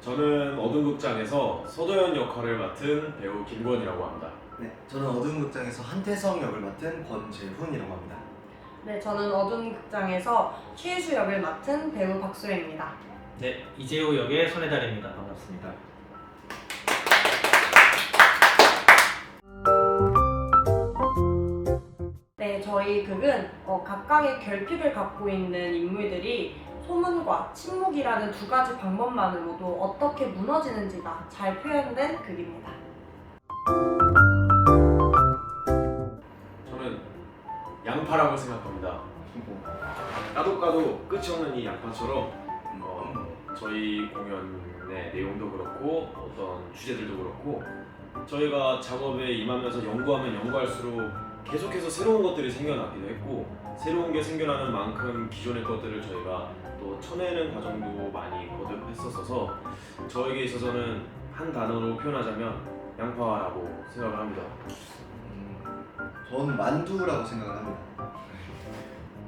저는 어둠 극장에서 서도현 역할을 맡은 배우 김권이라고 합니다. 네, 저는 어두운 극장에서 한태성 역을 맡은 권재훈이라고 합니다. 네, 저는 어두운 극장에서 최희수 역을 맡은 배우 박소혜입니다. 네, 이재호 역의 손해달입니다. 반갑습니다. 네, 저희 극은 어, 각각의 결핍을 갖고 있는 인물들이 소문과 침묵이라는 두 가지 방법만으로도 어떻게 무너지는지가 잘 표현된 극입니다. 저는 양파라고 생각합니다. 까도 까도 끝이 없는 이 양파처럼 어, 저희 공연의 내용도 그렇고 어떤 주제들도 그렇고 저희가 작업에 임하면서 연구하면 연구할수록 계속해서 새로운 것들이 생겨나기도 했고 새로운 게 생겨나는 만큼 기존의 것들을 저희가 또 쳐내는 과정도 많이 거듭했었어서 저에게 있어서는 한 단어로 표현하자면 양파라고 생각을 합니다. 음, 저는 만두라고 생각을 합니다.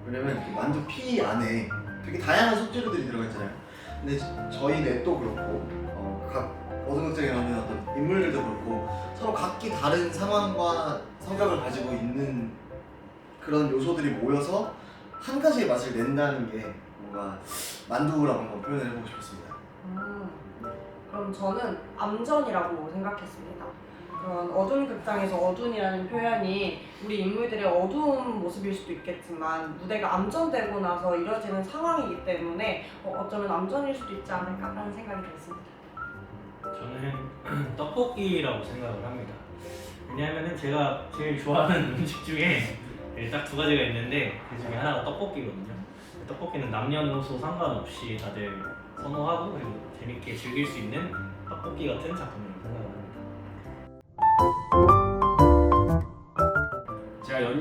왜냐면 그 만두 피 안에 되게 다양한 속재료들이 들어가 있잖아요. 근데 저- 저희 넷도 그렇고 어, 각 나오는 어떤 인물들도 그렇고 서로 각기 다른 상황과 성격을 가지고 있는 그런 요소들이 모여서 한 가지의 맛을 낸다는 게 뭔가 만두라고 한번 표현을 해보고 싶었습니다. 음, 그럼 저는 암전이라고 생각했습니다. 그런 어두운 극장에서 어두운이라는 표현이 우리 인물들의 어두운 모습일 수도 있겠지만 무대가 암전되고 나서 이뤄지는 상황이기 때문에 어, 어쩌면 암전일 수도 있지 않을까라는 생각이 들었습니다. 저는 떡볶이라고 생각을 합니다. 왜냐하면 제가 제일 좋아하는 음식 중에 딱 두 가지가 있는데 그 중에 하나가 떡볶이거든요. 떡볶이는 남녀노소 상관없이 다들 선호하고 그리고 재밌게 즐길 수 있는 떡볶이 같은 작품이라고 생각을 합니다.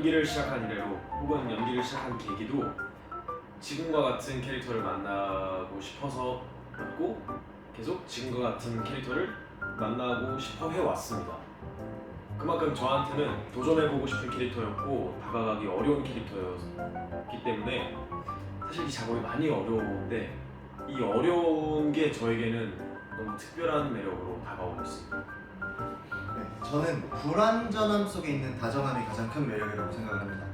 연기를 시작한 이래로 혹은 연기를 시작한 계기도 지금과 같은 캐릭터를 만나고 싶어서였고 계속 지금과 같은 캐릭터를 만나고 싶어 해왔습니다. 그만큼 저한테는 도전해보고 싶은 캐릭터였고 다가가기 어려운 캐릭터였기 때문에 사실 이 작업이 많이 어려운데 이 어려운 게 저에게는 너무 특별한 매력으로 다가오고 있습니다. 네, 저는 불완전함 속에 있는 다정함이 가장 큰 매력이라고 생각을 합니다.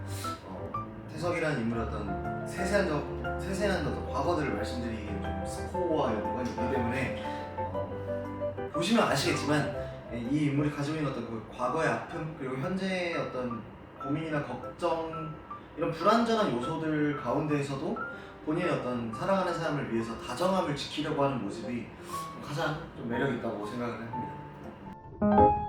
어, 태석이라는 인물의 어떤 세세한, 저, 세세한 어떤 과거들을 말씀드리기엔 좀 스포와 연관이 있기 때문에 어, 보시면 아시겠지만 이 인물이 가지고 있는 어떤 그 과거의 아픔 그리고 현재의 어떤 고민이나 걱정 이런 불완전한 요소들 가운데에서도 본인의 어떤 사랑하는 사람을 위해서 다정함을 지키려고 하는 모습이 가장 좀 매력 있다고 생각을 합니다.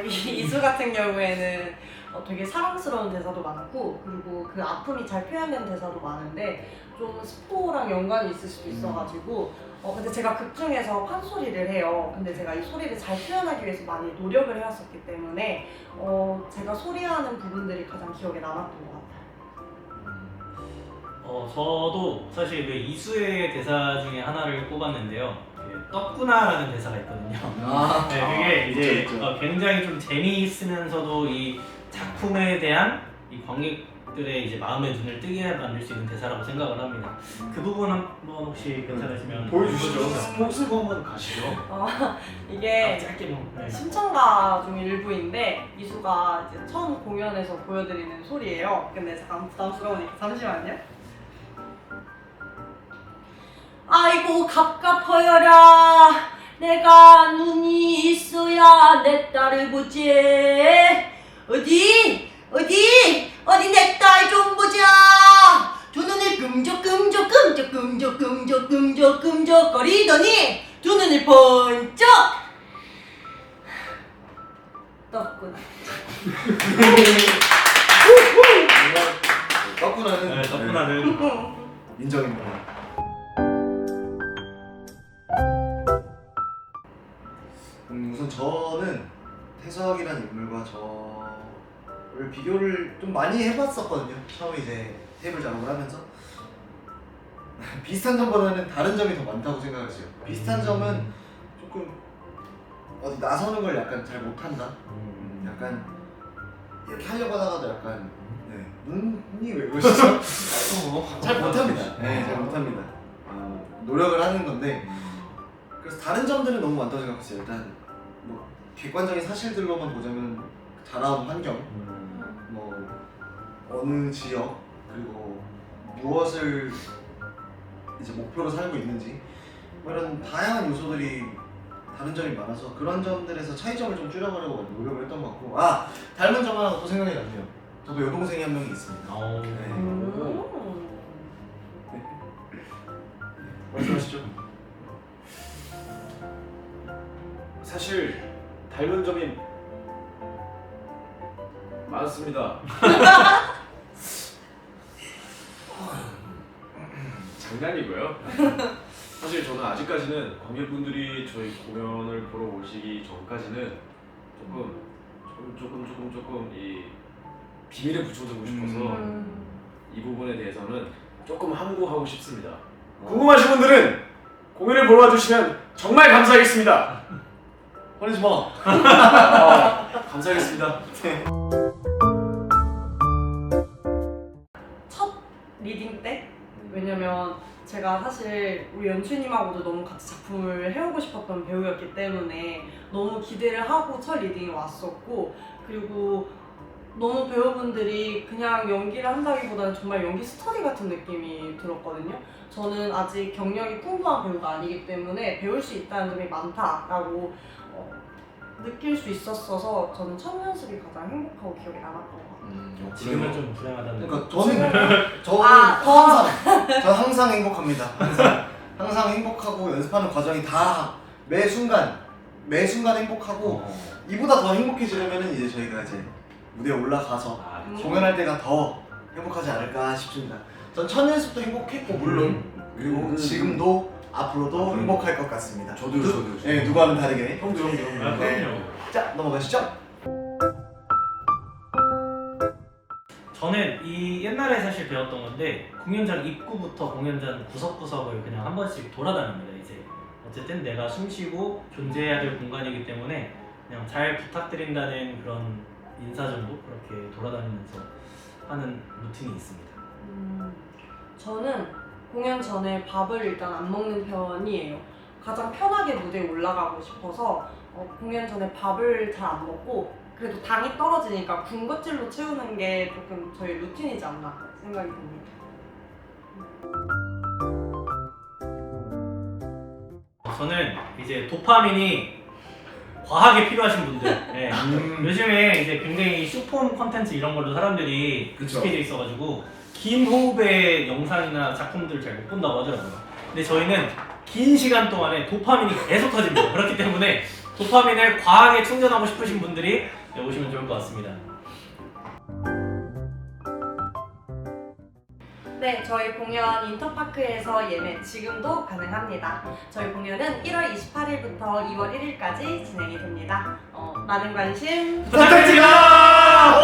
이 이수 같은 경우에는 어, 되게 사랑스러운 대사도 많고 그리고 그 아픔이 잘 표현된 대사도 많은데 좀 스포랑 연관이 있을 수도 있어가지고 어 근데 제가 극 중에서 판소리를 해요. 근데 제가 이 소리를 잘 표현하기 위해서 많이 노력을 해왔었기 때문에 어 제가 소리하는 부분들이 가장 기억에 남았던 것 같아요. 어, 저도 사실 그 이수의 대사 중에 하나를 꼽았는데요. 그 떴구나라는 대사가 있거든요. 아, 네, 그게 이제 있죠, 있죠. 어, 굉장히 좀 재미있으면서도 이 작품에 대한 이 관객들의 이제 마음의 눈을 뜨게 만들 수 있는 대사라고 생각을 합니다. 그 부분 한번 혹시 괜찮으시면 스포츠고 한번 가시죠. 어, 아, 이게 짧게 뭐. 네. 심청가 중 일부인데 이수가 이제 처음 공연에서 보여드리는 소리예요. 근데 잠깐 부담스러우니까 잠시만요. 아이고 갑갑하여라. 내가 눈이 있어야 내 딸을 보지. 어디? 어디? 어디 내 딸 좀 보자. 두 눈을 끔적끔적 끔적끔적 끔적 끔적 끔적거리더니 두 눈을 번쩍. 떴구나. 덕분나는 네, 덕분나는 인정입니다. 저를 비교를 좀 많이 해봤었거든요. 처음에 이제 테이블 작업을 하면서 비슷한 점보다는 다른 점이 더 많다고 생각을 했어요. 비슷한 점은 조금 어디 나서는 걸 약간 잘 못한다. 음. 약간 이렇게 하려고 하다가도 약간 네. 눈이 왜 그러시죠? 잘 못합니다. 네, 잘 못합니다. 어, 노력을 하는 건데 그래서 다른 점들은 너무 많다고 생각했어요. 일단 뭐 객관적인 사실들로만 보자면 자라온 환경, 음. 뭐 어느 지역 그리고 무엇을 이제 목표로 살고 있는지 뭐 이런 다양한 요소들이 다른 점이 많아서 그런 점들에서 차이점을 좀 줄여보려고 많이 노력을 했던 것 같고 아 닮은 점 하나 또 생각이 났네요. 저도 여동생이 한 명이 있습니다. 어. 네. 음. 말씀하시죠. 사실 닮은 점이 많습니다. 장난이고요. 사실 저는 아직까지는 관객분들이 저희 공연을 보러 오시기 전까지는 조금 조금 조금 조금 조금 이 비밀에 붙여두고 싶어서 음. 이 부분에 대해서는 조금 함구하고 싶습니다. 궁금하신 분들은 공연을 보러 와주시면 정말 감사하겠습니다. 화내지 마. 아, 감사하겠습니다. 왜냐면 제가 사실 우리 연출님하고도 너무 같이 작품을 해오고 싶었던 배우였기 때문에 너무 기대를 하고 첫 리딩에 왔었고 그리고 너무 배우분들이 그냥 연기를 한다기보다는 정말 연기 스터디 같은 느낌이 들었거든요. 저는 아직 경력이 풍부한 배우가 아니기 때문에 배울 수 있다는 점이 많다라고 어, 느낄 수 있었어서 저는 첫 연습이 가장 행복하고 기억에 남았던 것 같아요. 음, 지금은 좀 불행하다는. 그러니까 저는 저는 아, 더. 항상 저 항상 행복합니다. 항상 항상 행복하고 연습하는 과정이 다 매 순간 매 순간 행복하고 어. 이보다 더 행복해지려면은 이제 저희가 이제 무대에 올라가서 아, 음. 공연할 때가 더 행복하지 않을까 싶습니다. 전 첫 연습도 행복했고 물론 그리고 음. 지금도 앞으로도 음. 행복할 것 같습니다. 저도요, 누- 저도요, 저도요. 네, 누구와는 다르게. 형도 형도 형도. 아, 네. 그럼요. 자 넘어가시죠. 저는 이 옛날에 사실 배웠던 건데 공연장 입구부터 공연장 구석구석을 그냥 한 번씩 돌아다닙니다. 이제 어쨌든 내가 숨쉬고 존재해야 될 공간이기 때문에 그냥 잘 부탁드린다는 그런 인사 정도 그렇게 돌아다니면서 하는 루틴이 있습니다. 음, 저는 공연 전에 밥을 일단 안 먹는 편이에요. 가장 편하게 무대에 올라가고 싶어서 어, 공연 전에 밥을 잘 안 먹고 그래도 당이 떨어지니까 군것질로 채우는 게 조금 저희 루틴이지 않나 생각이 듭니다. 저는 이제 도파민이 과하게 필요하신 분들 예. 음. 요즘에 이제 굉장히 슈퍼 컨텐츠 이런 걸로 사람들이 그쵸. 익숙해져 있어가지고 긴 호흡의 영상이나 작품들을 잘 못 본다고 하더라고요. 근데 저희는 긴 시간 동안에 도파민이 계속 터집니다. 그렇기 때문에 도파민을 과하게 충전하고 싶으신 분들이 오시면 좋을 것 같습니다. 네, 저희 공연 인터파크에서 예매 지금도 가능합니다. 저희 공연은 1월 28일부터 2월 1일까지 진행이 됩니다. 어, 많은 관심 부탁드립니다.